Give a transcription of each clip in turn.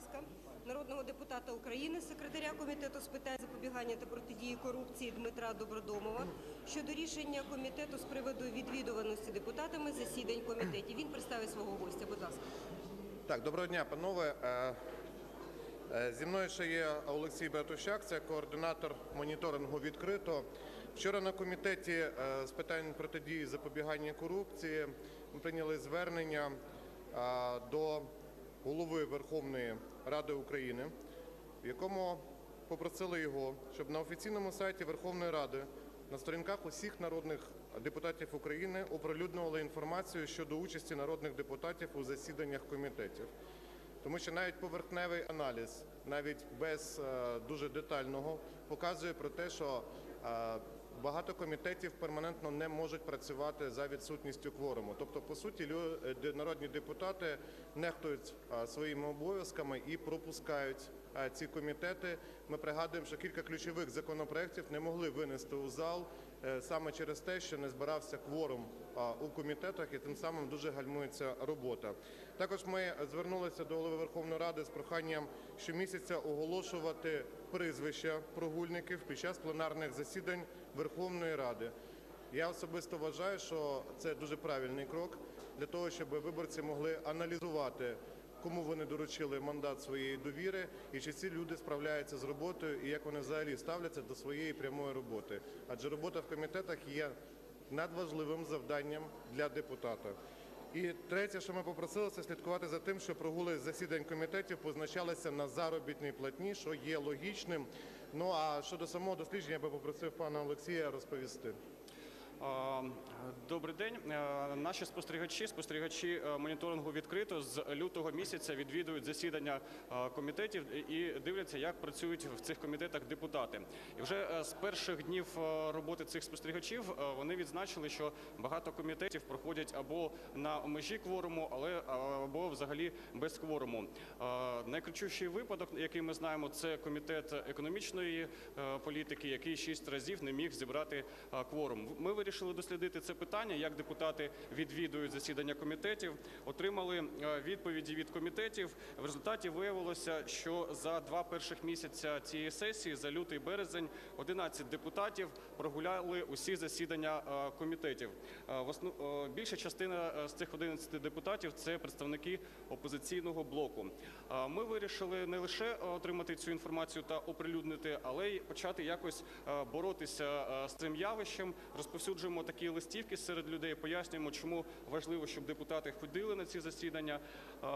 ласка, народного депутата України, секретаря комітету з питань запобігання та протидії корупції Дмитра Добродомова щодо рішення комітету з приводу відвідуваності депутатами засідань комітетів. Він представить свого гостя. Будь ласка. Так, доброго дня, панове. Е, е, Зі мною ще є Олексій Братущак, це координатор моніторингу відкрито. Вчора на комітеті е, з питань протидії запобігання корупції ми прийняли звернення до голови Верховної Ради України, в якому попросили його, щоб на офіційному сайті Верховної Ради на сторінках усіх народних депутатів України оприлюднювали інформацію щодо участі народних депутатів у засіданнях комітетів. Тому що навіть поверхневий аналіз, навіть без е, дуже детального, показує про те, що е, багато комітетів перманентно не можуть працювати за відсутністю кворуму. Тобто, по суті, е, народні депутати нехтують своїми обов'язками і пропускають ці комітети. Ми пригадуємо, що кілька ключових законопроєктів не могли винести у зал саме через те, що не збирався кворум у комітетах, і тим самим дуже гальмується робота. Також ми звернулися до голови Верховної Ради з проханням щомісяця оголошувати прізвища прогульників під час пленарних засідань Верховної Ради. Я особисто вважаю, що це дуже правильний крок для того, щоб виборці могли аналізувати, кому вони доручили мандат своєї довіри, і чи ці люди справляються з роботою, і як вони взагалі ставляться до своєї прямої роботи. Адже робота в комітетах є надважливим завданням для депутата. І третє, що ми попросили, це слідкувати за тим, що прогули засідань комітетів позначалися на заробітній платні, що є логічним. Ну а щодо самого дослідження, я би попросив пана Олексія розповісти. Добрий день. Наші спостерігачі, спостерігачі е, моніторингу відкрито з лютого місяця відвідують засідання комітетів і дивляться, як працюють в цих комітетах депутати. І вже е, з перших днів е, роботи цих спостерігачів вони відзначили, що багато комітетів проходять або на межі кворуму, але або взагалі без кворуму. Найключущий випадок, який ми знаємо, це комітет економічної політики, який шість разів не міг зібрати кворум. Ми вирішили дослідити це питання, як депутати відвідують засідання комітетів, отримали е, відповіді від комітетів. В результаті виявилося, що за два перших місяця цієї сесії, за лютий березень, 11 депутатів прогуляли усі засідання е, комітетів. Е, Більша частина з цих 11 депутатів це представники опозиційного блоку. Ми вирішили не лише отримати цю інформацію та оприлюднити, але й почати якось боротися з цим явищем. Розповсюджуємо такі листівки серед людей, пояснюємо, чому важливо, щоб депутати ходили на ці засідання е,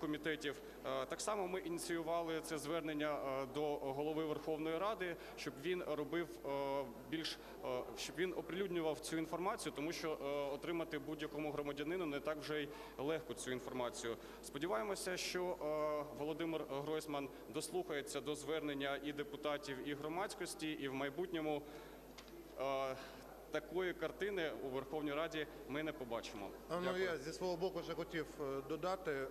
комітетів. Е, Так само ми ініціювали це звернення е, до голови Верховної Ради, щоб він робив більш щоб він оприлюднював цю інформацію, тому що отримати будь-якому громадянину не так вже й легко цю інформацію. Сподіваємося, що Володимир Гройсман дослухається до звернення і депутатів, і громадськості, і в майбутньому такої картини у Верховній Раді ми не побачимо. А, Ну я зі свого боку ще хотів е, додати, е,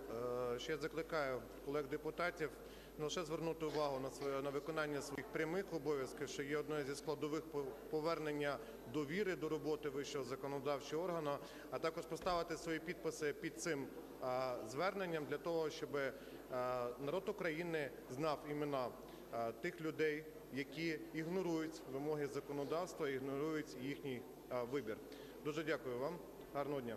я закликаю колег депутатів не лише звернути увагу на своє на виконання своїх прямих обов'язків, що є одною зі складових по- повернення довіри до роботи вищого законодавчого органу, а також поставити свої підписи під цим зверненням для того, щоб е, народ України знав імена тих людей, які ігнорують вимоги законодавства, ігнорують їхній вибір. Дуже дякую вам. Гарного дня.